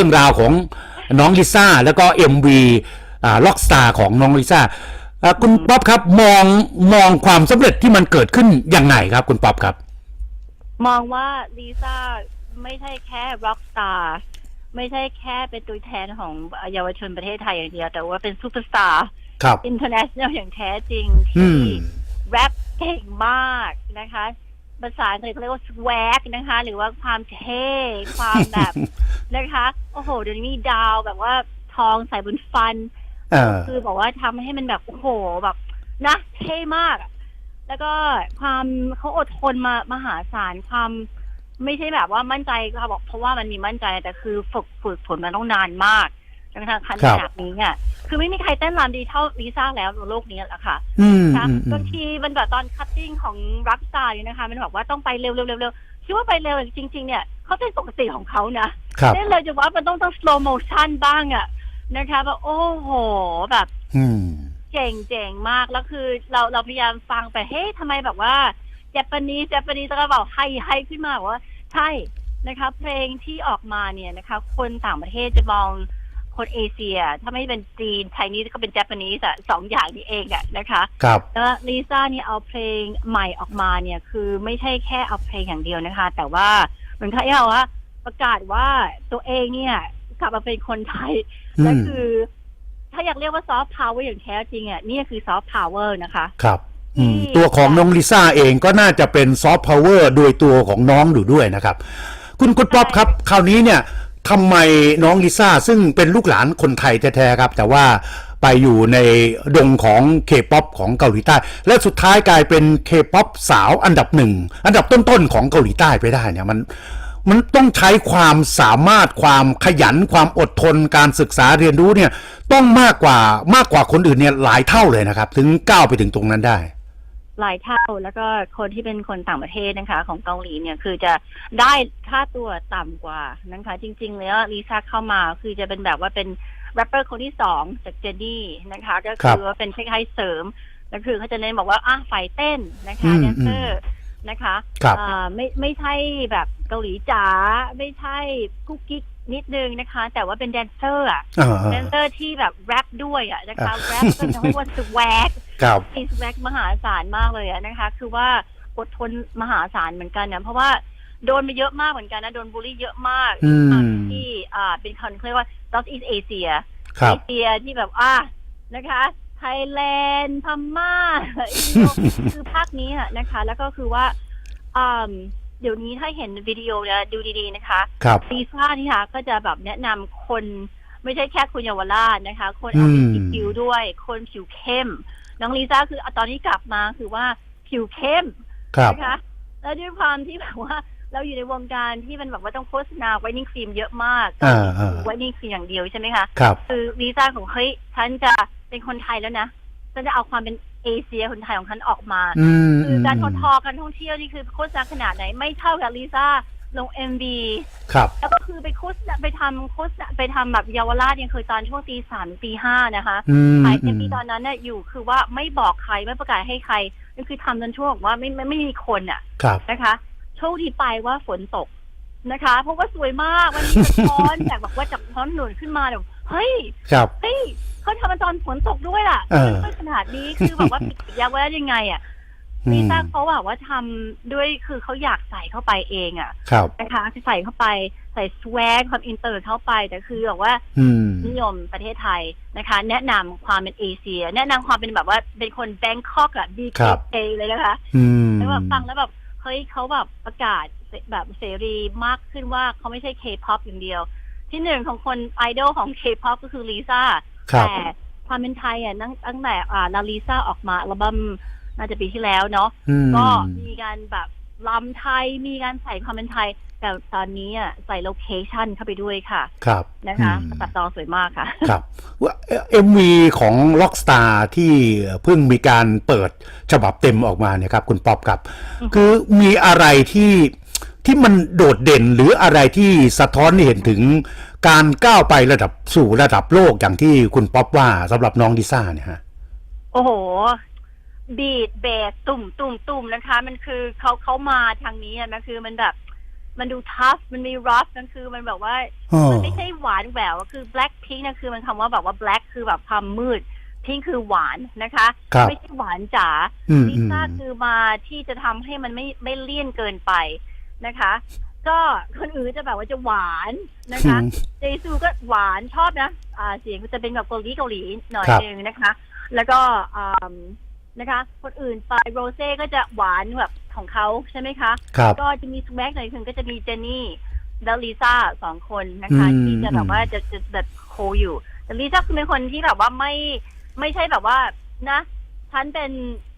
รื่องราวของน้องลิซ่าแล้วก็ MV อ่าล็อกสตาร์ของน้องลิซ่าอ่าคุณป๊อปครับมองมองความสำเร็จที่มันเกิดขึ้นยังไงครับ คุณป๊อปครับ มองว่าลิซ่าไม่ใช่แค่ร็อกสตาร์ไม่ใช่แค่เป็นตัวแทนของเยาวชนประเทศไทยอย่างเดียว แต่ว่าเป็นซูเปอร์สตาร์ครับ อินเทอร์เนชั่นแนลอย่างแท้จริง อืที่ม แรปเก่งมากนะคะ ภาษาอังกฤษเขาเรียกว่า swag นะคะ หรือว่าความเท่ ความแบบนะคะ โอ้โห เดี๋ยวนี้มีดาวแบบว่าทองใส่บนฟัน เออ คือบอกว่าทำให้มันแบบโอ้โหแบบนะเท่มากอะแล้วก็ความเขาอดทนมามหาศาลความ ไม่ใช่แบบว่ามั่นใจเขาบอกเพราะว่ามันมีมั่นใจแต่คือฝึกฝึกฝนมันต้องนานมากจ นกระทั่งขครับนาดนี้อะคือไม่มีใครเต้นรำดีเท่าลิซ่าแล้วในโลกนี้แหละค่ะอืมนะอืมอืบามงทีมันแบบตอนคัตติ้งของรักสตาร์นี่นะคะ มันบอกว่าต้องไปเร็วเร็วเร็วเร็วคิดว่าไปเร็วแต่จริง ๆ เนี่ยเขาเป็นปกติของเขานะครับเล่นเลยจะว่ามันต้องต้อง slow motion บ้างอะนะคะแบบโอ้โหแบบอืมเจ๋งเจ๋งมากแล้วคือ เราเราพยายามฟังไปเฮ้ยทำไมแบบว่าเจแปนีเจแปนีแล้วก็แบบไฮไฮขึ้นมาบอกว่า ใช่นะคะ เพลงที่ออกมาเนี่ยนะคะ คนต่างประเทศจะมอง คนเอเชีย ถ้าไม่เป็นจีนไทยนี่ก็เป็นเจแปนีสอะสองอย่างนี้เองอะนะคะครับแล้วลิซ่าเนี่ยเอาเพลงใหม่ออกมาเนี่ย คือไม่ใช่แค่เอาเพลงอย่างเดียวนะคะ แต่ว่าเหมือนเขาเอาว่าประกาศว่าตัวเองเนี่ยกลับมาเป็นคนไทยอืและมคือ ถ้าอยากเรียกว่าซอฟต์พาวเวอร์อย่างแท้จริงอะนี่คือซอฟต์พาวเวอร์นะคะ ครับอืมที่ตัวของน้องลิซ่าเองก็น่าจะเป็นซอฟต์พาวเวอร์โดยตัวของน้องอยู่ด้วยนะครับ คุณคุณป๊อปครับ คราวนี้เนี่ย ทำไมน้องลิซ่าซึ่งเป็นลูกหลานคนไทยแท้ๆครับ แต่ว่าไปอยู่ในดงของเคป๊อปของเกาหลีใต้ และสุดท้ายกลายเป็นเคป๊อปสาวอันดับหนึ่ง อันดับต้นๆของเกาหลีใต้ไปได้เนี่ยมันมันต้องใช้ความสามารถความขยันความอดทนการศึกษาเรียนรู้เนี่ยต้องมากกว่ามากกว่าคนอื่นเนี่ยหลายเท่าเลยนะครับ ถึงก้าวไปถึงตรงนั้นได้ หลายเท่า แล้วก็คนที่เป็นคนต่างประเทศนะคะ ของเกาหลีเนี่ยคือจะได้ค่าตัวต่ำกว่านะคะ จริง ๆ แล้วลิซ่าเข้ามาคือจะเป็นแบบว่าเป็นแรปเปอร์คนที่สองจากเจนนี่นะคะ ก็ครัคืบอว่าเป็นคล้ายๆเสริมแล้วคือเขาจะเน้นบอกว่าอะฝ่ายเต้นนะคะอืมแดนเซอร์นะคะครับอ่าไม่ไม่ใช่แบบเกาหลีจ๋าไม่ใช่กุ๊กกิ๊ก นิดนึงนะคะ แต่ว่าเป็นแดนเซอร์อะอ่าแดนเซอร์ที่แบบแรปด้วยอะนะคะอ่าแรปก็จะเรียกว่าสวกครับมีสแวกมหาศาลมากเลยอะนะคะ คือว่าอดทนมหาศาลเหมือนกันนะเพราะว่าโดนไปเยอะมากเหมือนกันนะโดนบูลลี่เยอะมากอืมที่อ่าเป็นคนเขาเรียกว่า South East Asia ครัเอบเชียที่แบบอ่านะคะไทยแลนด์พม่าอินโดคือภาคนี้อะนะคะ แล้วก็คือว่าอ่า เดี๋ยวนี้ถ้าเห็นวิดีโอเนี่ยดูดีๆนะคะครับลีซ่านี่ค่ะก็จะแบบแนะนำคนไม่ใช่แค่คนเยาวราชนะคะ คนอืม LGBTQ ด้วย คนผิวเข้ม น้องลีซ่าคือตอนนี้กลับมาคือว่าผิวเข้มครับนะคะ แล้วด้วยความที่แบบว่าเราอยู่ในวงการที่มันแบบว่าต้องโฆษณาไวนิ่งครีมเยอะมากอ่าอ่าไวนิ่งครีมอย่างเดียวใช่ไหมคะครับคือลีซ่าของเฮ้ยฉันจะเป็นคนไทยแล้วนะฉันจะเอาความเป็น เอเชียคนไทยของฉันออกมา อืมคือการทอทอการท่องเที่ยวนี่คือโฆษณาขนาดไหนไม่เท่ากับลิซ่าลงเอ็มบีครับ แล้วก็คือไปโฆษณาไปทำโฆษณาไปทำแบบเยาวราชยังเคยตอนช่วงตีสามตีห้านะคะอืมถ่ายอืเอ็มมบีตอนนั้นเนี่ยอยู่คือว่าไม่บอกใครไม่ประกาศให้ใครนั่นคือทำจนช่วงว่าไม่ไม่ไม่มีคนอะครับ นะคะ โชคดีไปว่าฝนตกนะคะ เพราะว่าสวยมากวันนี้สะท้อนจากบอกว่าจากท้อนหนุนขึ้นมาแบบ เฮ้ยครับ เฮ้ยเขาทำมาตอนฝนตกด้วยล่ะเออไม่ขนาดนี้คือแบบว่าปิดยาวไว้ได้ยังไงอะอืลิมซ่าเขาแบบว่าทำด้วยคือเขาอยากใส่เข้าไปเองอะครับ นะคะใส่เข้าไปใส่สวกความอินเตอร์เข้าไปแต่คือแบบว่า อืม นิยมประเทศไทยนะคะ แนะนำความเป็นเอเชีย แนะนำความเป็นแบบว่าเป็นคนแบงคอกอะ ครับ BKK เลยนะคะอืม แล้วแบบฟังแล้วแบบเฮ้ยเขาแบบประกาศแบบเสรีมากขึ้นว่าเขาไม่ใช่เคป๊อปอย่างเดียว ที่หนึ่งของคนไอดอลของเคป๊อปก็คือลิซ่าครับ แต่ความเป็นไทยอะตั้งตั้งแต่อ่าลาลิซ่าออกมาอัลบั้มน่าจะปีที่แล้วเนาะอืมก็มีการแบบลำไทยมีการใส่ความเป็นไทย แต่ตอนนี้อะใส่โลเคชันเข้าไปด้วยค่ะครับนะคะอืม ตัดต่อสวยมากค่ะ ครับว่าเอ็มวีของ Rockstar ที่เพิ่งมีการเปิดฉบับเต็มออกมาเนี่ยครับ คุณป๊อปครับ อือฮึ คือมีอะไรที่ ที่มันโดดเด่นหรืออะไรที่สะท้อนให้เห็นถึงการก้าวไประดับสู่ระดับโลกอย่างที่คุณป๊อปว่าสำหรับน้องดิซ่าเนี่ยฮะโอ้โห บีดเบสตุ่มตุ่มตุ่มนะคะ มันคือเขาเขามาทางนี้อะนะคือมันแบบ มันดู tough มันมี rough นั่นคือมันแบบว่าอ๋อมันไม่ใช่หวานแหววคือ black pink นะคือมันคำว่าแบบว่า black คือแบบความมืด pink คือหวานนะคะครับไม่ใช่หวานจ๋าอืมลิอืมซ่าคือมาที่จะทำให้มันไม่ไม่เลี่ยนเกินไป นะคะ ก็คนอื่นจะแบบว่าจะหวานนะคะเจซูก็หวานชอบนะอ่าเสียงจะเป็นแบบเกาหลีเกาหลีหน่อยครับนึงนะคะ แล้วก็อ่านะคะ คนอื่นไปโรเซ่ก็จะหวานแบบของเขาใช่ไหมคะครับก็จะมีสแม็กหน่อยนึงก็จะมีเจนนี่แล้วลิซ่าสองคนนะคะอืมที่จะแบบว่าจะจะแบบโคอยู่ แต่ลิซ่าคือเป็นคนที่แบบว่าไม่ไม่ใช่แบบว่านะฉันเป็น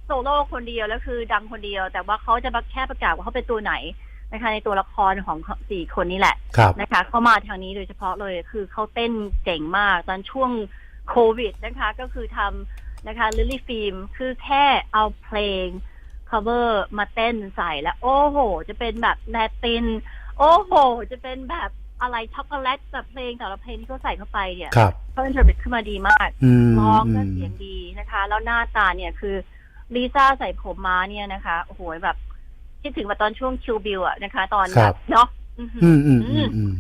โซโล่คนเดียวแล้วคือดังคนเดียว แต่ว่าเขาจะมาแค่ประกาศว่าเขาเป็นตัวไหน นะคะ ในตัวละครของสี่คนนี้แหละครับนะคะ เขามาทางนี้โดยเฉพาะเลยคือเขาเต้นเจ๋งมากตอนช่วงโควิดนะคะ ก็คือทำนะคะลิลลี่ฟิล์มคือแค่เอาเพลง cover มาเต้นใส่แล้ว โอ้โห จะเป็นแบบแลติน โอ้โห จะเป็นแบบอะไรช็อกโกแลตแบบเพลงแต่ละเพลงที่เขาใส่เข้าไปเนี่ยครับเขาอินเทอร์เน็ตขึ้นมาดีมากอืมร้องก็อืมเสียงดีนะคะ แล้วหน้าตาเนี่ยคือลิซ่าใส่ผมม้าเนี่ยนะคะ โอ้โหแบบ คิดถึงว่าตอนช่วงคิวบิลอะนะคะ ตอนคแบรับบ เนาะอื้อหืออืมอืมอืมอืม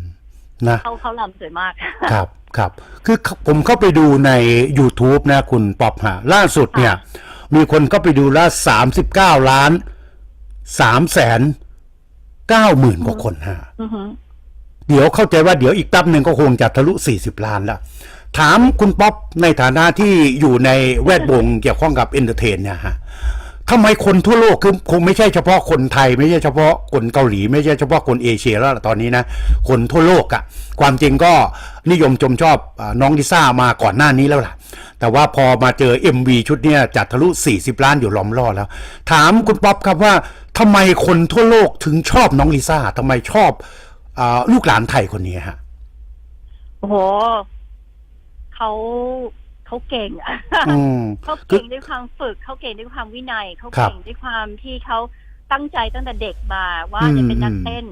นะ เขาเขาลำสวยมาก ครับครับ คือผมเข้าไปดูใน YouTube นะคุณป๊อปฮะล่าสุดเนี่ยค่ะมีคนเข้าไปดูละสามสิบเก้าล้านสามแสนเก้าหมื่นกว่าคนฮะอือหือ เดี๋ยวเข้าใจว่าเดี๋ยวอีกแป๊บหนึ่งก็คงจะทะลุ40ล้านแล้วถามคุณป๊อปในฐานะที่อยู่ในแวดวงเกี่ยวข้องกับเอนเตอร์เทนเนี่ยฮะ ทำไมคนทั่วโลกคือคงไม่ใช่เฉพาะคนไทย ไม่ใช่เฉพาะคนเกาหลี ไม่ใช่เฉพาะคนเอเชียแล้วล่ะตอนนี้นะ คนทั่วโลกอะ่ะความจริงก็นิยมชมชอบน้องลิซ่ามาก่อนหน้านี้แล้วล่ะ แต่ว่าพอมาเจอ MV ชุดเนี้ยจัดทะลุ 40 ล้านอยู่ล้อมรอบแล้ว ถามคุณป๊อปครับว่าทำไมคนทั่วโลกถึงชอบน้องลิซ่าทำไมชอบอลูกหลานไทยคนนี้ฮะโอ้โหเขา เขาเก่งอะอืมเขาเก่งด้วยความฝึกเขาเก่งด้วยความวินัยเขาครับเก่งด้วยความที่เขาตั้งใจตั้งแต่เด็กมาว่าอืมจะเป็นนักเต้น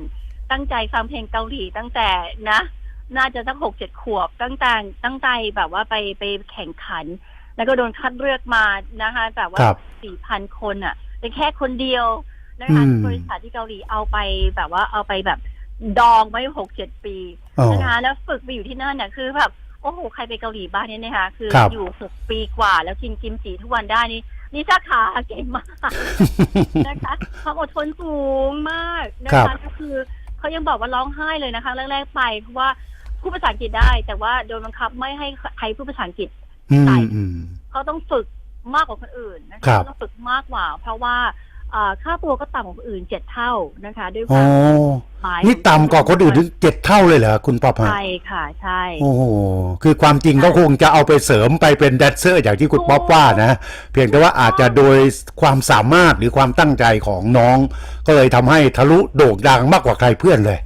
ตั้งใจฟังเพลงเกาหลีตั้งแต่นะ น่าจะตั้งหกเจ็ดขวบตั้งแต่ตั้งใจแบบว่าไปไปแข่งขัน แล้วก็โดนคัดเลือกมานะคะแบบว่าครับสี่พันคนอะเป็นแค่คนเดียวนะคะอืมบริษัทที่เกาหลีเอาไปแบบว่าเอาไปแบบดองไว้หกเจ็ดปีอ๋อนะคะแล้วฝึกไปอยู่ที่นั่นเนี่ยคือแบบ โอ้โหใครไปเกาหลีบ้านเนี่ยนะคะคือครับ อยู่หกปีกว่า แล้วกินกิมจิทุกวันได้นี่นี่ชาขาเก่งมาก นะคะความอดทนสูงมากนะครัคะบ ก็คือเขายังบอกว่าร้องไห้เลยนะคะแรกๆไปเพราะว่าพูดภาษาอังกฤษได้ แต่ว่าโดนบังคับไม่ให้ใครพูดภาษาอังกฤษ อืมใส่อืม เขาต้องฝึกมากกว่าคนอื่นนะครัคะบต้องฝึกมากกว่า เพราะว่าอ่า ค่าตัวก็ต่ำกว่าคนอื่นเจ็ดเท่านะคะ ด้วยคอ๋อวามหมายนี่ต่ำกว่าคนอื่นถึงเจ็ดเท่าเลยเหรอคุณป๊อปฮะใช่ค่ะใช่โอ้โหคือความจริงก็คงจะเอาไปเสริมไปเป็นแดนเซอร์อย่างที่คุณป๊อปว่านะ เพียงแต่ว่าอาจจะโดยความสามารถหรือความตั้งใจของน้อง ก็เลยทำให้ทะลุโด่งดังมากกว่าใครเพื่อนเลย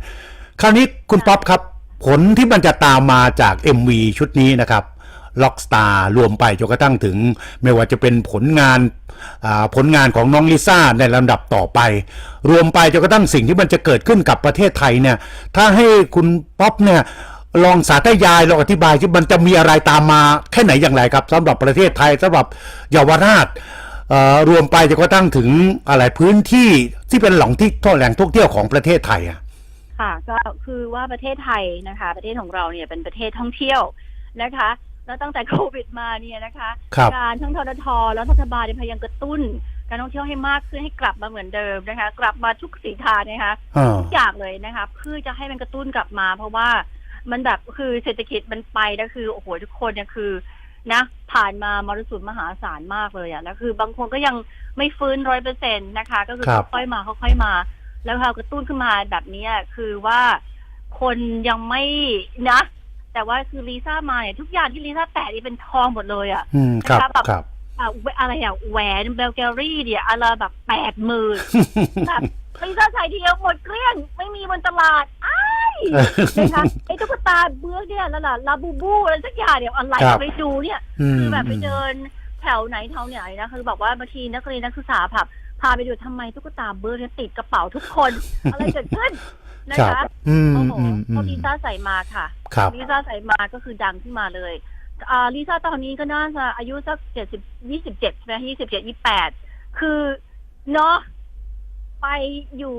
คราวนี้คุณป๊อปครับ ผลที่มันจะตามมาจาก MV ชุดนี้นะครับ ล็อกสตาร์รวมไปจนกระทั่งถึง ไม่ว่าจะเป็นผลงานผลงานของน้องลิซ่าในลำดับต่อไป รวมไปจนกระทั่งสิ่งที่มันจะเกิดขึ้นกับประเทศไทยเนี่ยถ้าให้คุณป๊อปเนี่ยลองสาธยายลองอธิบายที่มันจะมีอะไรตามมาแค่ไหนอย่างไรครับสำหรับประเทศไทยสำหรับเยาวราชรวมไปจนกระทั่งถึงอะไรพื้นที่ที่เป็นหล่องที่ท่อแหล่งท่องเที่ยวของประเทศไทยอะค่ะก็คือว่าประเทศไทยนะคะ ประเทศของเราเนี่ยเป็นประเทศท่องเที่ยวนะคะ แล้วตั้งแต่โควิดมาเนี่ยนะคะครับการทั้งทททแล้วรัฐบาลเนี่ยพยายามกระตุ้น การท่องเที่ยวให้มากขึ้นให้กลับมาเหมือนเดิมนะคะ กลับมาทุกสีทางนะคะอ่าทุกอย่างเลยนะคะเพื่อจะให้มันกระตุ้นกลับมา เพราะว่ามันแบบคือเศรษฐกิจมันไปแล้วคือโอ้โหทุกคนเนี่ยคือนะผ่านมามรสุมมหาศาลมากเลยอะแล้วคือบางคนก็ยังไม่ฟื้นร้อยเปอร์เซ็นต์นะคะ ก็คือครับค่อยๆมาค่อยๆมา แล้วเรากระตุ้นขึ้นมาแบบเนี้ยคือว่าคนยังไม่นะ แต่ว่าคือลิซ่ามาเนี่ยทุกอย่างที่ลิซ่าแตะนี่เป็นทองหมดเลยอะอืมครับนะคะแบบครับอะแหวอะไรอะแหวนเบลแกรี่เนี่ยอะไรแบบแปดหมื่นแบบลิซ่าใส่ทีเดียวหมดเกลี้ยง ไม่มีบนตลาดอ้ายนะคะไอ้ตุ๊กตาเบื้องเนี่ยแล้วล่ะลาบูบูอะไรสักอย่างเนี่ยอะไรครับไปดูเนี่ยอืมคือแบบไปเดินแถวไหนแถวไหนนะคือบอกว่าบางทีนักเรียนนักศึกษาผับพาไปดูทำไมตุ๊กตาเบอร์เนี่ยติดกระเป๋าทุกคน อะไรเกิดขึ้น นะครัคะบอืมโอ้โหอืมอืพอม ลิซ่าใส่มาค่ะครับ ลิซ่าใส่มาก็คือดังขึ้นมาเลยอ่าลิซ่าตอนนี้ก็น่าจะอายุสักเจ็ดสิบยี่สิบเจ็ดใช่ไหมยี่สิบเจ็ดยี่แปดคือเนาะไปอยู่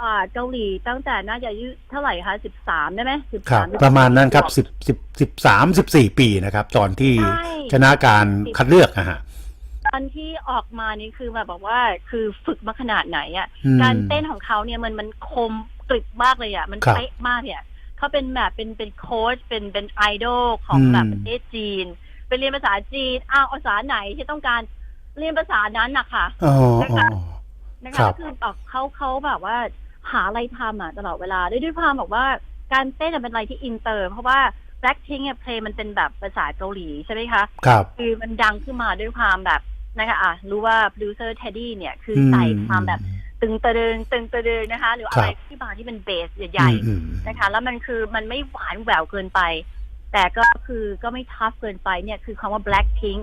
อ่าเกาหลีตั้งแต่น่าจะอายุเท่าไหร่คะสิบสามได้ไหมสิบครัสาบ ม ประมาณนั้นครับสิบสิบสิบสามสิบสี่ปีนะครับ ตอนที่ใช่ ชนะการคัดเลือกนะฮะ ตอนที่ออกมานี่คือแบบบอกว่าคือฝึกมาขนาดไหนอะ อืม การเต้นของเขาเนี่ยมันมันคม กริบมากเลยอะ มันครับเป๊ะมากเนี่ยเขาเป็นแบบเป็นเป็นโค้ชเป็นเป็นไอดอลของอืม แบบประเทศจีน ไปเรียนภาษาจีนอ้าวภาษาไหนที่ต้องการเรียนภาษานั้นนะคะ อ๋อนะคะอ๋อ นะครัคะบ ก็คือแบบเขาเขาแบบว่าหาอะไรทำอะตลอดเวลาด้วยด้วยความแบบว่าการเต้นอะเป็นอะไรที่อินเตอร์ เพราะว่า Blackpink เนี่ยเพลงมันเป็นแบบภาษาเกาหลีใช่ไหมคะ ครับ คือมันดังขึ้นมาด้วยความแบบนะคะอะรู้ว่าโปรดิวเซอร์เท็ดดี้เนี่ยคือมใส่ความแบบ ตึงตะเดิงตึงตะเดิงนะคะ หรืออะไรครับที่บางที่เป็นเบสใหญ่อืมๆนะคะ แล้วมันคือมันไม่หวานแหววเกินไป แต่ก็คือก็ไม่ทัฟเกินไปเนี่ยคือคำว่า Blackpink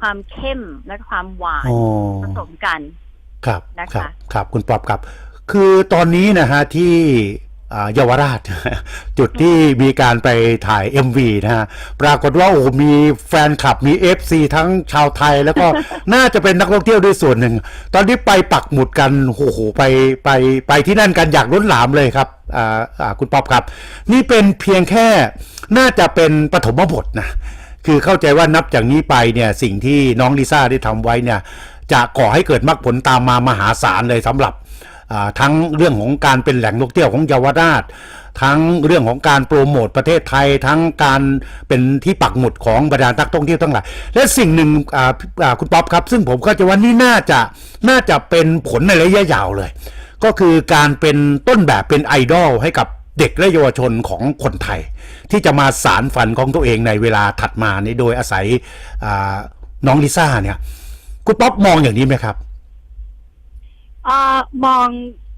ความเข้มและความหวานอ๋อผสมกัน ครับนะคะครับครับ คุณปอบครับ คือตอนนี้นะฮะที่อ่า เยาวราช จุดที่มีการไปถ่าย MV นะฮะ ปรากฏว่าโอ้มีแฟนคลับมี FC ทั้งชาวไทยแล้วก็น่าจะเป็นนักท่องเที่ยวด้วยส่วนหนึ่ง ตอนนี้ไปปักหมุดกันโอ้โหไปไปไปที่นั่นกันอยากล้นหลามเลยครับอ่าคุณป๊อบครับ นี่เป็นเพียงแค่น่าจะเป็นปฐมบทนะ คือเข้าใจว่านับจากนี้ไปเนี่ยสิ่งที่น้องลิซ่าได้ทำไว้เนี่ยจะก่อให้เกิดมรรคผลตามมามหาศาลเลยสำหรับ ทั้งเรื่องของการเป็นแหล่งท่องเที่ยวของเยาวราช ทั้งเรื่องของการโปรโมทประเทศไทย ทั้งการเป็นที่ปักหมุดของบรรดานักท่องเที่ยวทั้งหลายและสิ่งหนึ่งคุณป๊อปครับ ซึ่งผมเข้าใจว่านี่น่าจะน่าจะเป็นผลในระยะยาวเลย ก็คือการเป็นต้นแบบเป็นไอดอลให้กับเด็กและเยาวชนของคนไทย ที่จะมาสารฝันของตัวเองในเวลาถัดมาในโดยอาศัยน้องลิซ่าเนี่ยคุณป๊อปมองอย่างนี้ไหมครับ อ่ามอง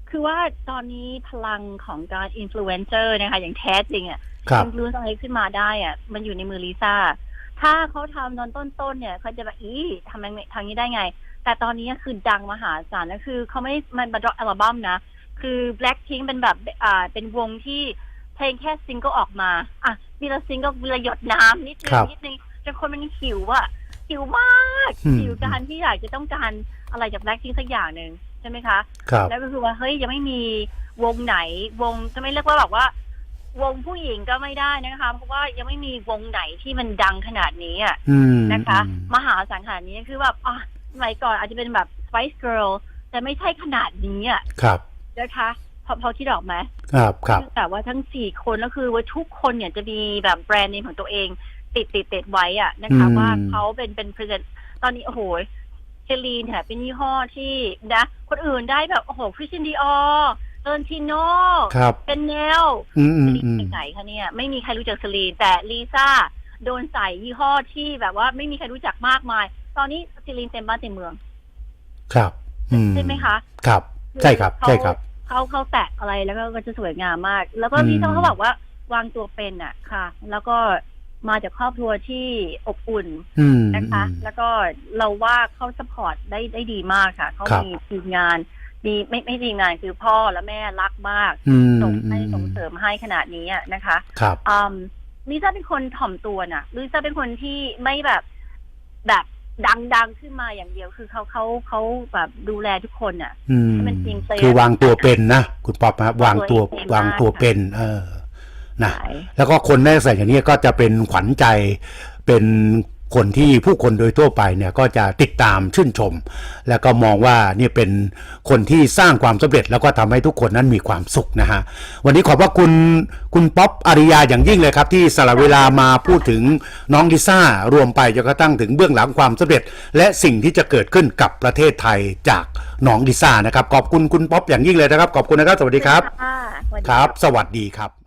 คือว่าตอนนี้พลังของการอินฟลูเอนเซอร์นะคะ อย่างแท้จริงอะครับอินฟลูเอนซ์อะไรขึ้นมาได้อะ มันอยู่ในมือลิซ่า ถ้าเขาทำตอนต้นๆเนี่ยเขาจะแบบอีทำยังไงทางนี้ได้ไง แต่ตอนนี้คือดังมหาศาลนะคือเขาไม่มันมาดรอปอัลบั้มนะ คือ Blackpink เป็นแบบอ่าเป็นวงที่เพลงแค่ซิงเกิลออกมาอะวีละซิงเกิลวีละหยดน้ำนิดนึครังบนิดนึงจนคนมันหิวอะหิวมากอืมหิวการที่อยากจะต้องการอะไรจาก Blackpink สักอย่างหนึ่ง ใช่ไหมคะครับ แล้วก็คือว่าเฮ้ยยังไม่มีวงไหนวงจะไม่เรียกว่าแบบว่า วงผู้หญิงก็ไม่ได้นะคะ เพราะว่ายังไม่มีวงไหนที่มันดังขนาดนี้อะอืมนะคะอืมมหาศาลขนาดนี้คือแบบอะสมัยก่อนอาจจะเป็นแบบ Spice Girl แต่ไม่ใช่ขนาดนี้อะครับ นะคะ พอพอที่ดออกไหมครับครับแต่ว่าทั้งสี่คนก็คือว่าทุกคนเนี่ยจะมีแบบแบรนด์เนมของตัวเอง ติดติดติดไว้อะนะคะอืมว่าเขาเป็นเป็น present ตอนนี้โอ้โห เซรีนเนี่ยเป็นยี่ห้อที่นะ คนอื่นได้แบบโอ้โหคริสตินดีออร์เออร์ทิโนครับ เป็นแนวอืมอืสมลีนอืมเป็นไหนคะเนี่ย ไม่มีใครรู้จักสลีน แต่ลิซ่าโดนใส่ยี่ห้อที่แบบว่าไม่มีใครรู้จักมากมาย ตอนนี้สลีนเต็มบ้านเต็มเมือง ครับอืใช่ไหมคะ ครับ ใช่ครับเขาใช่ครับเขาเขาแตะอะไรแล้วก็ก็จะสวยงามมาก แล้วก็อืมลิซ่าเขาบอกว่าวางตัวเป็นอะค่ะ แล้วก็ มาจากครอบครัวที่อบอุ่นอืมนะคะอืมแล้วก็เราว่าเขาสปอร์ตได้ได้ดีมากค่ะเขาครับมีทีมงานดีไม่ไม่ทีมงานคือพ่อและแม่รักมากอืมส่งให้อืมส่งเสริมให้ขนาดนี้อะนะคะครับอืมลิซ่าเป็นคนถ่อมตัวน่ะลิซ่าเป็นคนที่ไม่แบบแบบดังๆขึ้นมาอย่างเดียวคือเขาเขาเขาแบบดูแลทุกคนน่ะอืมให้มันจริงใจคือวางตัวเป็นนะ คุณป๊อปครับวางตัวตัวเองวางตัวเป็น เออ นะใช่แล้วก็คนในลักษณะอย่างนี้ก็จะเป็นขวัญใจเป็นคนที่ผู้คนโดยทั่วไปเนี่ยก็จะติดตามชื่นชม แล้วก็มองว่าเนี่ยเป็นคนที่สร้างความสำเร็จ แล้วก็ทำให้ทุกคนนั้นมีความสุขนะฮะวันนี้ขอบพระคุณคุณป๊อปอาริยาอย่างยิ่งเลยครับ ที่สละเวลามาพูดถึงน้องลิซ่ารวมไปจนกระทั่งถึงเบื้องหลังความสำเร็จ และสิ่งที่จะเกิดขึ้นกับประเทศไทยจากน้องลิซ่านะครับขอบคุณคุณป๊อปอย่างยิ่งเลยนะครับ ขอบคุณนะครับ สวัสดีครับค่ะสวัสดีครับะสวัสดีครับ